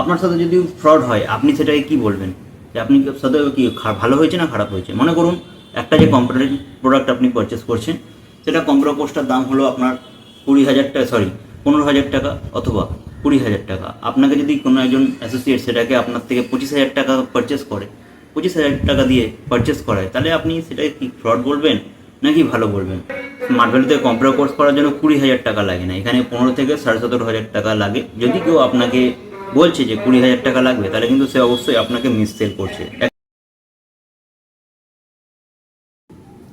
আপনার সাথে যদি ফ্রড হয়, আপনি সেটাকে কি বলবেন? যে আপনি সাথে কি ভালো হয়েছে না খারাপ হয়েছে? মনে করুন, একটা যে কম্পিউটার প্রোডাক্ট আপনি পারচেস করছেন, সেটা কম্পিউটার কোর্সটার দাম হলো আপনার কুড়ি হাজার টাকা সরি পনেরো হাজার টাকা অথবা কুড়ি হাজার টাকা। আপনাকে যদি কোনো একজন অ্যাসোসিয়েট সেটাকে আপনার থেকে পঁচিশ হাজার টাকা পারচেস করে, পঁচিশ হাজার টাকা দিয়ে পারচেস করায়, তাহলে আপনি সেটাকে কি ফ্রড বলবেন নাকি ভালো বলবেন? স্মার্ট ভ্যালুতে কম্পিউটার কোর্স করার জন্য কুড়ি হাজার টাকা লাগে না। এখানে পনেরো থেকে সাড়ে সতেরো হাজার টাকা লাগে। যদি কেউ আপনাকে বলছে যে কুড়ি হাজার টাকা লাগবে, তাহলে কিন্তু সে অবশ্যই আপনাকে মিস সেল করছে।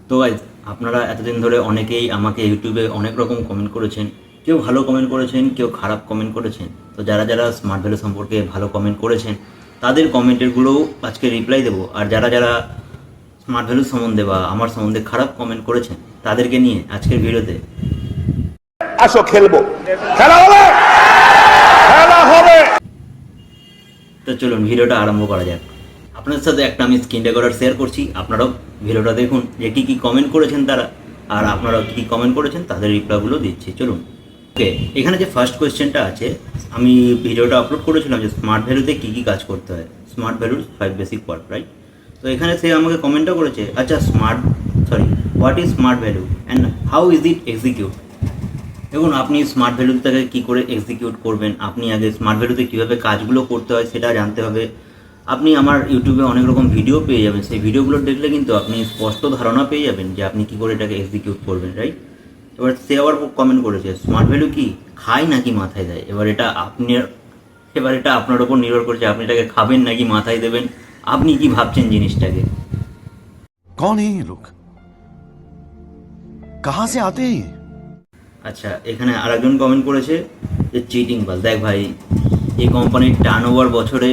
তো গাইজ আপনারা এতদিন ধরে অনেকেই আমাকে ইউটিউবে অনেক রকম কমেন্ট করেছেন। কেউ ভালো কমেন্ট করেছেন, কেউ খারাপ কমেন্ট করেছেন। তো যারা যারা স্মার্ট ভ্যালু সম্পর্কে ভালো কমেন্ট করেছেন, তাদের কমেন্টেরগুলোও আজকে রিপ্লাই দেবো। আর যারা যারা স্মার্ট ভ্যালু সম্বন্ধে বা আমার সম্বন্ধে খারাপ কমেন্ট করেছেন, তাদেরকে নিয়ে আজকের ভিডিওতে আসো খেলব। খেলা হবে খেলা হবে তো চলুন ভিডিওটা আরম্ভ করা যাক। আপনাদের সাথে একটা আমি স্ক্রিন রেকর্ডার শেয়ার করছি। আপনারাও ভিডিওটা দেখুন যে কী কী কমেন্ট করেছেন তারা আর আপনারাও কী কী কমেন্ট করেছেন তাদের রিপ্লাইগুলো দিচ্ছি। চলুন। ওকে এখানে যে ফার্স্ট কোয়েশ্চেনটা আছে, আমি ভিডিওটা আপলোড করেছিলাম যে স্মার্ট ভ্যালুতে কী কী কাজ করতে হয়। স্মার্ট ভ্যালুর ফাইভ বেসিক পার্ট রাইট তো এখানে সে আমাকে কমেন্টও করেছে আচ্ছা smart sorry what is smart value and how is it execute দেখুন, আপনি স্মার্ট ভ্যালুটাকে কী করে এক্সিকিউট করবেন? আপনি আগে স্মার্ট ভ্যালুতে কীভাবে কাজগুলো করতে হয় সেটা জানতে হবে। আপনি আমার ইউটিউবে অনেক রকম ভিডিও পেয়ে যাবেন। সেই ভিডিওগুলো দেখলে কিন্তু আপনি স্পষ্ট ধারণা পেয়ে যাবেন যে আপনি কী করে এটাকে এক্সিকিউট করবেন রাইট এবার সে আবার কমেন্ট করেছে স্মার্ট ভ্যালু কি? খায় নাকি মাথায় দেয়? এবার এটা আপনার এবার এটা আপনার ওপর নির্ভর করছে, আপনি এটাকে খাবেন নাকি মাথায় দেবেন? আপনি কি ভাবছেন জিনিসটাকে? কন এই লোক কাহা সে আতে আচ্ছা এখানে আরেকজন কমেন্ট করেছে যে চিটিং বাস দেখ ভাই, এই কোম্পানির টার্ন ওভার বছরে,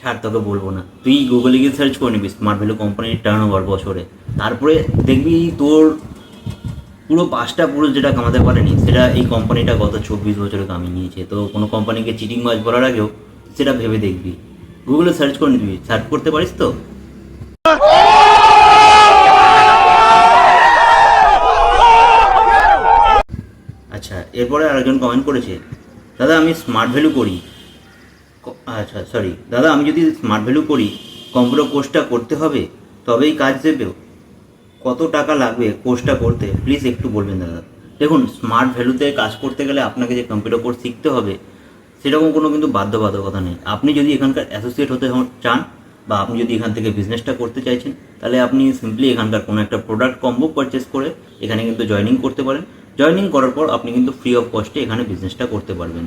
ছাড় তোকে বলব না। তুই গুগলে গিয়ে সার্চ করে নিবি স্মার্ট ভ্যালু কোম্পানির টার্ন ওভার বছরে। তারপরে দেখবি তোর পুরো পাঁচটা পুরো যেটা কামাতে পারেনি, সেটা এই কোম্পানিটা গত চব্বিশ বছরে কামিয়ে নিয়েছে। তো কোনো কোম্পানিকে চিটিং বাজ বলার আগেও, সেটা ভেবে দেখবি। গুগলে সার্চ করে নিবি। সার্চ করতে পারিস তো আচ্ছা এরপরে আরেকজন কমেন্ট করেছে, দাদা, আমি স্মার্ট ভ্যালু করি। আচ্ছা সরি দাদা, আমি যদি স্মার্ট ভ্যালু করি কম্পিউটার কোর্সটা করতে হবে, তবেই কাজ দেবে। কত টাকা লাগবে কোর্সটা করতে? প্লিজ একটু বলবেন, দাদা। দেখুন স্মার্ট ভ্যালুতে কাজ করতে গেলে আপনাকে যে কম্পিউটার কোর্স শিখতে হবে, সেরকম কোনো কিন্তু বাধ্যবাধকতা নেই। আপনি যদি এখানকার অ্যাসোসিয়েট হতে চান, বা আপনি যদি এখান থেকে বিজনেসটা করতে চাইছেন, তাহলে আপনি সিম্পলি এখানকার কোনো একটা প্রোডাক্ট কম্বো পারচেস করে এখানে কিন্তু জয়েনিং করতে পারেন। জয়েনিং করার পর আপনি কিন্তু ফ্রি অফ কস্টে এখানে বিজনেসটা করতে পারবেন।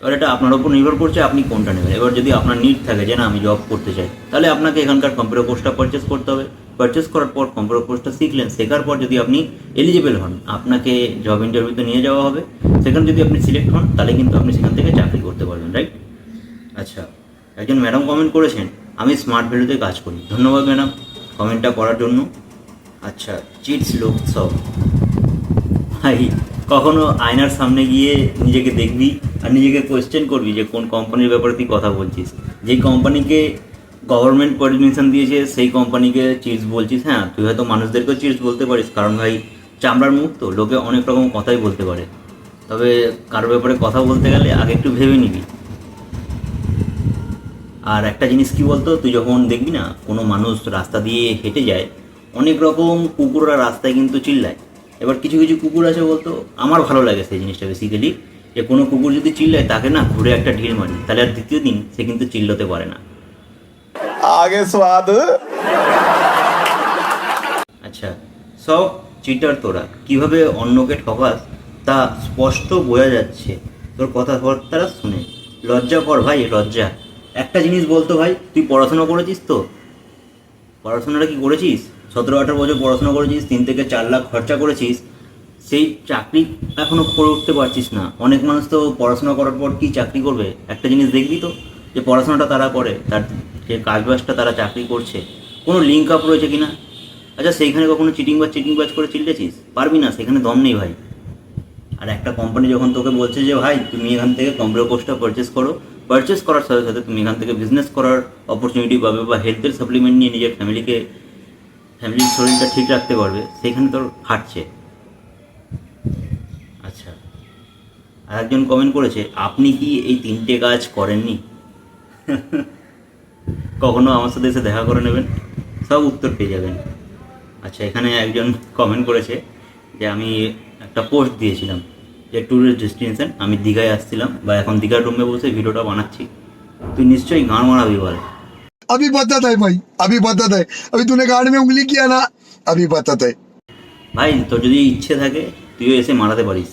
এবার এটা আপনার উপর নির্ভর করছে আপনি কোনটা নেবেন। এবার যদি আপনার নিড থাকে যে না, আমি জব করতে চাই, তাহলে আপনাকে এখানকার কম্পিউটার কোর্সটা পারচেস করতে হবে। পারচেস করার পর কম্পিউটার কোর্সটা শিখলেন, শেখার পর যদি আপনি এলিজিবল হন, আপনাকে জব ইন্টারভিউতে নিয়ে যাওয়া হবে। সেখানে যদি আপনি সিলেক্ট হন, তাহলে কিন্তু আপনি সেখান থেকে চাকরি করতে পারবেন রাইট আচ্ছা একজন ম্যাডাম কমেন্ট করেছেন, আমি স্মার্ট ভ্যালুতে কাজ করি। ধন্যবাদ ম্যাডাম কমেন্টটা করার জন্য। আচ্ছা চিটস লোক সব। ভাই, কখনো আয়নার সামনে গিয়ে নিজেকে দেখবি আর নিজেকে কোয়েশ্চেন করবি যে কোন কোম্পানির ব্যাপারে তুই কথা বলছিস। যেই কোম্পানিকে গভর্নমেন্ট পারমিশন দিয়েছে, সেই কোম্পানিকে চিটস বলছিস। হ্যাঁ তুই হয়তো মানুষদেরকেও চিটস বলতে পারিস, কারণ ভাই, চামড়ার মুখ তো, লোকে অনেক রকম কথাই বলতে পারে। তবে কারোর ব্যাপারে কথা বলতে গেলে আগে একটু ভেবে নিবি। আর একটা জিনিস কি বলতো, তুই যখন দেখবি না কোনো মানুষ রাস্তা দিয়ে হেঁটে যায়, অনেক রকম কুকুররা রাস্তায় কিন্তু চিল্লায়। এবার কিছু কিছু কুকুর আছে বলতো আমার ভালো লাগে সেই জিনিসটা বেসিক্যালি যে কোনো কুকুর যদি চিল্লায় তাকে না ঘুরে একটা ঢিল মারি তাহলে আর দ্বিতীয় দিন সে কিন্তু চিল্লতে পারে না। আগে স্বাদ। আচ্ছা সব চিটার তোরা কীভাবে অন্যকে ঠকাস তা স্পষ্ট বোঝা যাচ্ছে। তোর কথাবার্তারা শুনে। লজ্জা কর ভাই লজ্জা। একটা জিনিস বলতো ভাই তুই পড়াশোনা করেছিস তো? পড়াশোনাটা কি করেছিস? সতেরো আঠারো বছর পড়াশোনা করেছিস, তিন থেকে চার লাখ খরচা করেছিস, সেই চাকরি এখনও করে উঠতে পারছিস না। অনেক মানুষ তো পড়াশোনা করার পর কি চাকরি করবে? একটা জিনিস দেখবি তো, যে পড়াশোনাটা তারা করে, তার যে কাজবাজটা তারা চাকরি করছে। কোনো লিঙ্ক আপ রয়েছে কিনা? আচ্ছা সেইখানে কখনো চিটিং বাজ চিটিং বাজ করে চিল্লেছিস পারবি না, সেখানে দম নেই ভাই। আর একটা কোম্পানি যখন তোকে বলছে যে, ভাই, তুমি এখান থেকে কম্পিউটার কোর্সটা পারচেস করো পারচেস করার সাথে সাথে তুমি এখান থেকে বিজনেস করার অপরচুনিটি পাবে বা হেলথের সাপ্লিমেন্ট নিয়ে নিজের ফ্যামিলিকে ফ্যামিলির শরীরটা ঠিক রাখতে পারবে সেখানে তোর হাঁটছে। আচ্ছা। আর একজন কমেন্ট করেছে, আপনি কি এই তিনটে কাজ করেননি? কখনো আমার সাথে এসে দেখা করে নেবেন, সব উত্তর পেয়ে যাবেন। আচ্ছা এখানে একজন কমেন্ট করেছে যে, আমি একটা পোস্ট দিয়েছিলাম যে ট্যুরিস্ট ডেস্টিনেশন আমি দীঘায় আসছিলাম বা এখন দীঘার রুমে বসে ভিডিওটা বানাচ্ছি। তুই নিশ্চয়ই গান মারাবি বল अभी पता है भाई अभी पता है अभी तूने गाड़ में उंगली किया ना अभी पता है ভাই তোর যদি ইচ্ছে থাকে তুইও এসে মারাতে পারিস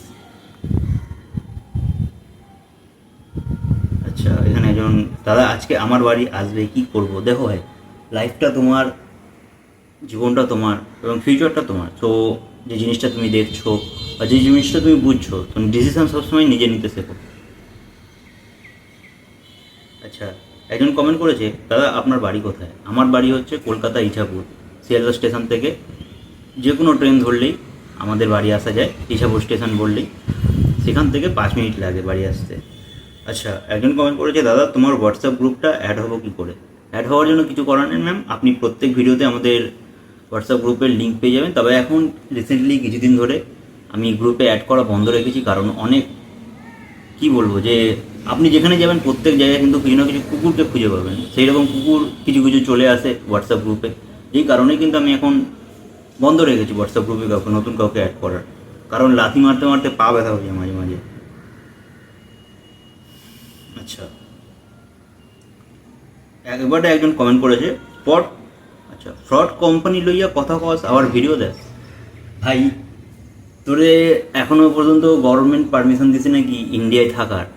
আচ্ছা এখানে একজন দাদা আজকে আমার বাড়ি আসবে কি করব দেখো ভাই লাইফটা তোমার জীবনটা তোমার এবং ফিউচারটা তোমার তো যে জিনিসটা তুমি দেখছো বা যে জিনিসটা তুমি বুঝছো তুমি ডিসিশন সবসময় নিজে নিতে শেখো আচ্ছা একজন কমেন্ট করেছে, দাদা, আপনার বাড়ি কোথায়? আমার বাড়ি হচ্ছে কলকাতা ইছাপুর শিয়ালদা স্টেশন থেকে যে কোনো ট্রেন ধরলেই আমাদের বাড়ি আসা যায়, ইছাপুর স্টেশন বললেই। সেখান থেকে পাঁচ মিনিট লাগে বাড়ি আসতে। আচ্ছা একজন কমেন্ট করেছে, দাদা, তোমার হোয়াটসঅ্যাপ গ্রুপটা অ্যাড হব কী করে? অ্যাড হওয়ার জন্য কিছু করার নেই ম্যাম আপনি প্রত্যেক ভিডিওতে আমাদের হোয়াটসঅ্যাপ গ্রুপের লিঙ্ক পেয়ে যাবেন। তবে এখন রিসেন্টলি কিছুদিন ধরে আমি গ্রুপে অ্যাড করা বন্ধ রেখেছি, কারণ অনেক, কি বলব, যে আপনি যেখানে যাবেন, প্রত্যেক জায়গায় কিন্তু কিছু না কিছু কুকুরকে খুঁজে পাবেন। সেই রকম কুকুর কিছু কিছু চলে আসে হোয়াটসঅ্যাপ গ্রুপে এই কারণেই কিন্তু আমি এখন বন্ধ রেখেছি হোয়াটসঅ্যাপ গ্রুপে কাউকে, নতুন কাউকে অ্যাড করার। কারণ লাথি মারতে মারতে পা ব্যথা হয়ে যায় মাঝে মাঝে। আচ্ছা। একবারে একজন কমেন্ট করেছে স্পট আচ্ছা ফ্রড কোম্পানি লইয়া কথা কস, আবার ভিডিও দেয় ভাই, তোরে এখনও পর্যন্ত গভর্নমেন্ট পারমিশন দিছে নাকি ইন্ডিয়ায় থাকার?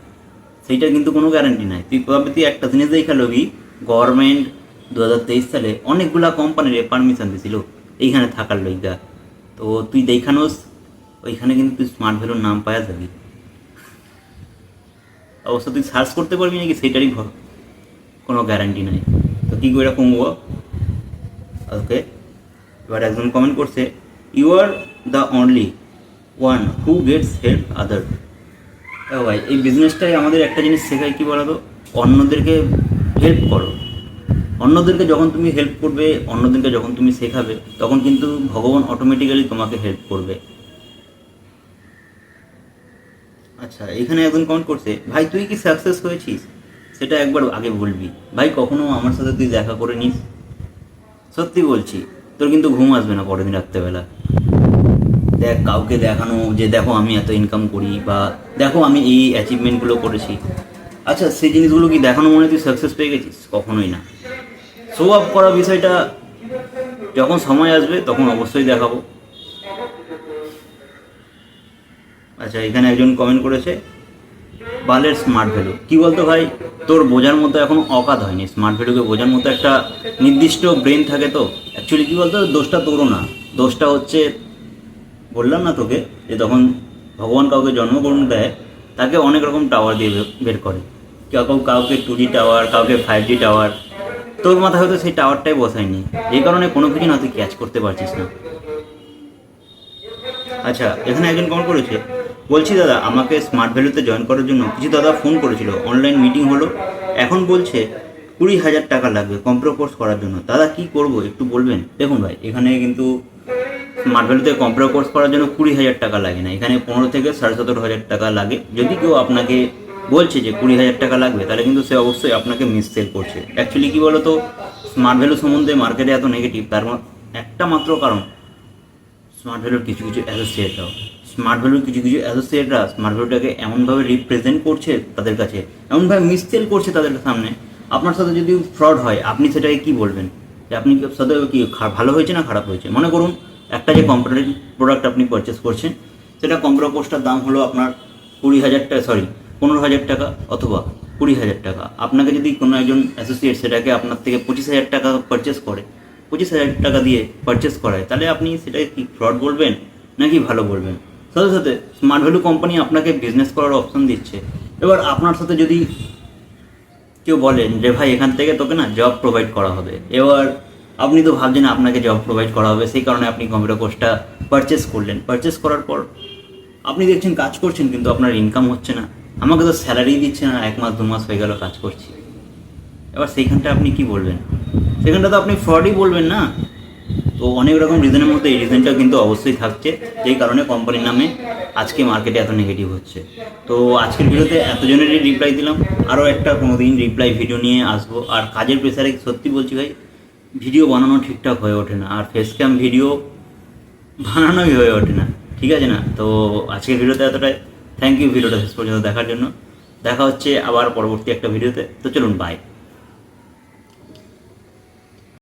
সেইটা কিন্তু কোনো গ্যারান্টি নাই। তুই কবে তুই একটা জিনিস দেখা লবি গভর্নমেন্ট দু হাজার তেইশ সালে অনেকগুলা কোম্পানির পারমিশন দিছিল এইখানে থাকার লইগা। তো তুই দেখানোস ওইখানে কিন্তু তুই স্মার্ট ভ্যালুর নাম পাওয়া যাবি। অবশ্য তুই সার্চ করতে পারবি নাকি সেইটারই কোনো গ্যারান্টি নাই। তো কী করে কমবো? ওকে, এবার একজন কমেন্ট করছে you are the only one who gets help other ভাই, এই বিজনেসটাই আমাদের একটা জিনিস শেখায় কী বলো তো অন্যদেরকে হেল্প করো। অন্যদেরকে যখন তুমি হেল্প করবে, অন্যদেরকে যখন তুমি শেখাবে, তখন কিন্তু ভগবান অটোমেটিক্যালি তোমাকে হেল্প করবে। আচ্ছা এখানে একজন কমেন্ট করছে, ভাই, তুই কি সাকসেস হয়েছিস? সেটা একবার আগে বলবি। ভাই, কখনো আমার সাথে তুই দেখা করে নিস? সত্যি বলছি, তোর কিন্তু ঘুম আসবে না পরের দিন রাত্রেবেলা। দেখ, কাউকে দেখানো যে দেখো আমি এত ইনকাম করি বা দেখো আমি এই অ্যাচিভমেন্টগুলো করেছি। আচ্ছা সেই জিনিসগুলো কি দেখানো মনে তুই সাকসেস পেয়ে গেছিস? কখনোই না। শো আপ করা বিষয়টা যখন সময় আসবে, তখন অবশ্যই দেখাবো। আচ্ছা এখানে একজন কমেন্ট করেছে, বালের স্মার্ট ভ্যালু কি বলতো ভাই? তোর বোঝার মতো এখন অকাত হয়নি। স্মার্ট ভ্যালুকে বোঝার মতো একটা নির্দিষ্ট ব্রেন থাকে তো। অ্যাকচুয়ালি কি বলতো? দোষটা তোরও না। দোষটা হচ্ছে বললাম না তোকে যে তখন ভগবান কাউকে জন্মগ্রহণ দেয়, তাকে অনেক রকম টাওয়ার দিয়ে বের করে। কেউ কেউ কাউকে টু জি টাওয়ার কাউকে ফাইভ জি টাওয়ার তোর মাথায় হয়তো সেই টাওয়ারটাই বসায়নি। এই কারণে কোনো কিছু না তুই ক্যাচ করতে পারছিস না। আচ্ছা এখানে একজন কমেন্ট করেছে। বলছি, দাদা, আমাকে স্মার্ট ভ্যালুতে জয়েন করার জন্য কিছু দাদা ফোন করেছিল। অনলাইন মিটিং হলো। এখন বলছে কুড়ি হাজার টাকা লাগবে কম্পিউটার কোর্স করার জন্য। দাদা, কি করব? একটু বলবেন? দেখুন ভাই, এখানে কিন্তু স্মার্ট ভ্যালুতে কম্পিউটার কোর্স করার জন্য কুড়ি হাজার টাকা লাগে না। এখানে পনেরো থেকে সাড়ে সতেরো হাজার টাকা লাগে। যদি কেউ আপনাকে বলছে যে কুড়ি হাজার টাকা লাগবে, তাহলে কিন্তু সে অবশ্যই আপনাকে মিস সেল করছে। অ্যাকচুয়ালি কী বলো তো স্মার্ট ভ্যালু সম্বন্ধে মার্কেটে এত নেগেটিভ তার একটা মাত্র কারণ। স্মার্ট ভ্যালুর কিছু কিছু অ্যাসোসিয়েটরাও স্মার্ট ভ্যালুর কিছু কিছু অ্যাসোসিয়েটরা স্মার্ট এমনভাবে রিপ্রেজেন্ট করছে তাদের কাছে, এমনভাবে মিসসেল করছে তাদের সামনে। আপনার সাথে যদি ফ্রড হয়, আপনি সেটাকে কী বলবেন? যে আপনি সাথে কি ভালো হয়েছে না খারাপ হয়েছে? মনে করুন একটা যে কম্পিউটার প্রোডাক্ট আপনি পারচেস করছেন, সেটা কম্পিউটার কোর্সটার দাম হলো আপনার কুড়ি হাজার টাকা সরি পনেরো হাজার টাকা অথবা কুড়ি হাজার টাকা। আপনাকে যদি কোনো একজন অ্যাসোসিয়েট সেটাকে আপনার থেকে পঁচিশ হাজার টাকা পারচেস করে, পঁচিশ হাজার টাকা দিয়ে পারচেস করায়, তাহলে আপনি সেটাকে কি ফ্রড বলবেন নাকি ভালো বলবেন? সাথে সাথে স্মার্ট ভ্যালু কোম্পানি আপনাকে বিজনেস করার অপশন দিচ্ছে। এবার আপনার সাথে যদি কেউ বলেন যে, ভাই, এখান থেকে তোকে না জব প্রোভাইড করা হবে। এবার আপনি তো ভাবছেন আপনাকে জব প্রোভাইড করা হবে, সেই কারণে আপনি কম্পিউটার কোর্সটা পারচেস করলেন। পারচেস করার পর আপনি দেখছেন কাজ করছেন, কিন্তু আপনার ইনকাম হচ্ছে না। আমাকে তো স্যালারি দিচ্ছে না, এক মাস, দু মাস হয়ে গেল কাজ করছি। এবার সেইখানটা আপনি কি বলবেন? সেখানটা তো আপনি ফ্রডই বলবেন না। তো অনেক রকম রিজনের মধ্যে এই রিজনটা কিন্তু অবশ্যই থাকছে, যেই কারণে কোম্পানির নামে আজকে মার্কেটে এত নেগেটিভ হচ্ছে। তো আজকের ভিডিওতে এতজনেরই রিপ্লাই দিলাম। আরও একটা কোনো দিন রিপ্লাই ভিডিও নিয়ে আসব। আর কাজের প্রেসারে সত্যি বলছি ভাই ভিডিও বানানো ঠিকঠাক হয়ে ওঠে না, আর ফেস ক্যাম ভিডিও বানানোই হয়ে ওঠে না, ঠিক আছে না? তো আজকের ভিডিওতে এতটাই। থ্যাংক ইউ ভিডিওটা শেষ পর্যন্ত দেখার জন্য। দেখা হচ্ছে আবার পরবর্তী একটা ভিডিওতে। তো চলুন বাই